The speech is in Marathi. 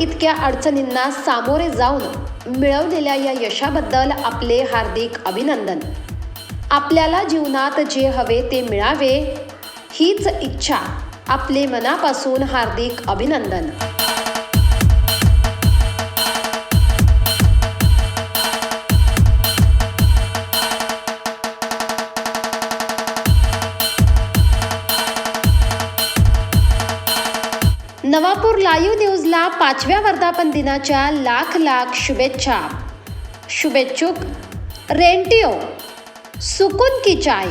इतक्या अडचणींना सामोरे जाऊन मिळवलेल्या या यशाबद्दल आपले हार्दिक अभिनंदन. आपल्याला जीवनात जे हवे ते मिळावे हीच इच्छा आपले मनापासून हार्दिक अभिनंदन. नवापूर लाईव्ह न्यूजला पाचव्या वर्धापन दिनाच्या लाख लाख शुभेच्छा. शुभेच्छुक रेंटिओ सुकून की चाय.